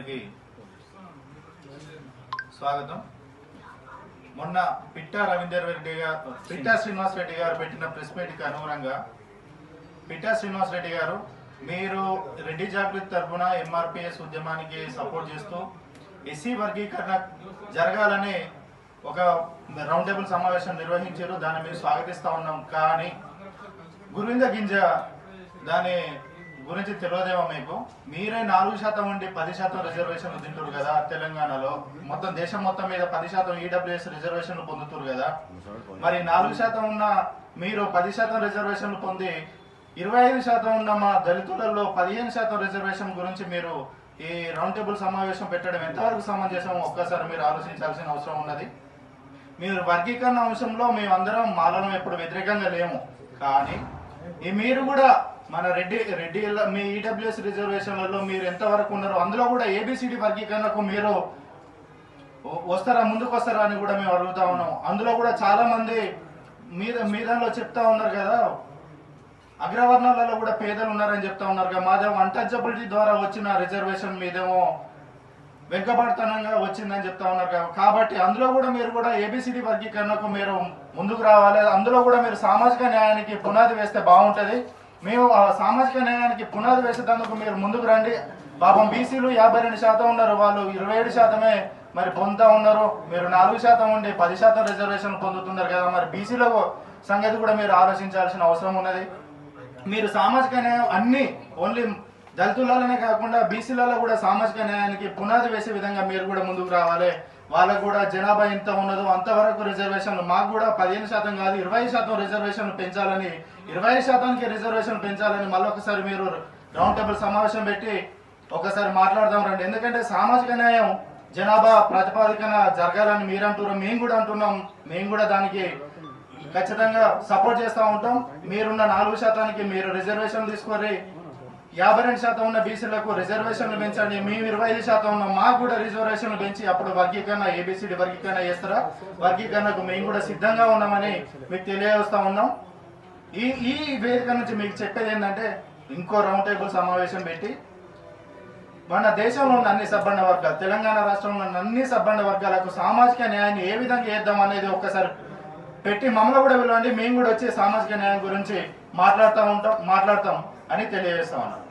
అందరికీ స్వాగతం. మొన్న పిట్టా రవీందర్ రెడ్డి గారు పిట్టా శ్రీనివాస్ రెడ్డి గారు పెట్టిన ప్రెస్ మీట్కి అనుగుణంగా పిట్టా శ్రీనివాస్ రెడ్డి గారు మీరు రెడ్డి జాగృతి తరఫున ఎంఆర్పిఎస్ ఉద్యమానికి సపోర్ట్ చేస్తూ ఎస్సీ వర్గీకరణ జరగాలని ఒక రౌండ్ టేబుల్ సమావేశం నిర్వహించారు. దాన్ని మేము స్వాగతిస్తా ఉన్నాం. కానీ గురువింద గింజ దాని గురించి తెలియదేమో మీకు. మీరే నాలుగు శాతం ఉండి పది శాతం రిజర్వేషన్లు తింటారు కదా తెలంగాణలో. మొత్తం దేశం మొత్తం మీద పది శాతం ఈడబ్ల్యూఎస్ రిజర్వేషన్లు పొందుతారు కదా. మరి నాలుగు శాతం ఉన్న మీరు పది శాతం రిజర్వేషన్లు పొంది ఇరవై ఐదు శాతం ఉన్న మా దళితులలో పదిహేను శాతం రిజర్వేషన్ గురించి మీరు ఈ రౌండ్ టేబుల్ సమావేశం పెట్టడం ఎంతవరకు సమంజసం? ఒక్కసారి మీరు ఆలోచించాల్సిన అవసరం ఉన్నది. మీరు వర్గీకరణ అంశంలో మేమందరం మాలను ఎప్పుడు వ్యతిరేకంగా లేము. కానీ ఈ మీరు కూడా మన రెడ్డి రెడ్డి మీ ఈడబ్ల్యూఎస్ రిజర్వేషన్లలో మీరు ఎంతవరకు ఉన్నారు అందులో కూడా ఏబిసిడి వర్గీకరణకు మీరు వస్తారా ముందుకు వస్తారా అని కూడా మేము అడుగుతా ఉన్నాం. అందులో కూడా చాలా మంది మీద మీదంలో చెప్తా ఉన్నారు కదా. అగ్రవర్ణాలలో కూడా పేదలు ఉన్నారని చెప్తా ఉన్నారు కదా. మాదేమో అన్టచబిలిటీ ద్వారా వచ్చిన రిజర్వేషన్ మీదేమో వెనుకబడతనంగా వచ్చిందని చెప్తా ఉన్నారు కదా. కాబట్టి అందులో కూడా మీరు కూడా ఏబిసిడి వర్గీకరణకు మీరు ముందుకు రావాలి. అందులో కూడా మీరు సామాజిక న్యాయానికి పునాది వేస్తే బాగుంటుంది. మేము ఆ సామాజిక న్యాయానికి పునాది వేసేటందుకు మీరు ముందుకు రండి. పాపం బీసీలు యాభై రెండు శాతం ఉన్నారు. వాళ్ళు ఇరవై ఏడు శాతమే మరి పొందుతా ఉన్నారు. మీరు నాలుగు శాతం ఉండి పది శాతం రిజర్వేషన్ పొందుతున్నారు కదా. మరి బీసీల సంగతి కూడా మీరు ఆలోచించాల్సిన అవసరం ఉన్నది. మీరు సామాజిక న్యాయం అన్ని ఓన్లీ దళితులలోనే కాకుండా బీసీలలో కూడా సామాజిక న్యాయానికి పునాది వేసే విధంగా మీరు కూడా ముందుకు రావాలి. వాళ్ళకు కూడా జనాభా ఎంత ఉన్నదో అంతవరకు రిజర్వేషన్లు మాకు కూడా పదిహేను శాతం కాదు ఇరవై శాతం రిజర్వేషన్లు పెంచాలని ఇరవై శాతానికి రిజర్వేషన్ పెంచాలని మళ్ళొకసారి మీరు రౌండ్ టేబుల్ సమావేశం పెట్టి ఒకసారి మాట్లాడదాం రండి. ఎందుకంటే సామాజిక న్యాయం జనాభా ప్రాతిపాదికన జరగాలని మీరు అంటున్నారు మేము కూడా అంటున్నాం మేము కూడా దానికి ఖచ్చితంగా సపోర్ట్ చేస్తూ ఉంటాం. మీరున్న నాలుగు శాతానికి మీరు రిజర్వేషన్ తీసుకొని యాభై రెండు శాతం ఉన్న బీసీలకు రిజర్వేషన్లు పెంచండి. మేము ఇరవై ఐదు శాతం ఉన్న. మాకు కూడా రిజర్వేషన్లు పెంచి అప్పుడు వర్గీకరణ ఏబిసిడి వర్గీకరణ చేస్తారా? వర్గీకరణకు మేము కూడా సిద్ధంగా ఉన్నామని మీకు తెలియజేస్తా ఉన్నాం. ఈ ఈ వేదిక నుంచి మీకు చెప్పేది ఏంటంటే ఇంకో రౌండ్ టేబుల్ సమావేశం పెట్టి మన దేశంలో ఉన్న అన్ని సబ్బండ వర్గాలు తెలంగాణ రాష్ట్రంలో ఉన్న అన్ని సబ్బండ వర్గాలకు సామాజిక న్యాయాన్ని ఏ విధంగా చేద్దాం అనేది ఒక్కసారి పెట్టి మమ్మల్ని కూడా పిలవండి. మేము కూడా వచ్చి సామాజిక న్యాయం గురించి మాట్లాడుతూ ఉంటాం మాట్లాడతాం. అని తెలియజేస్తా ఉన్నాను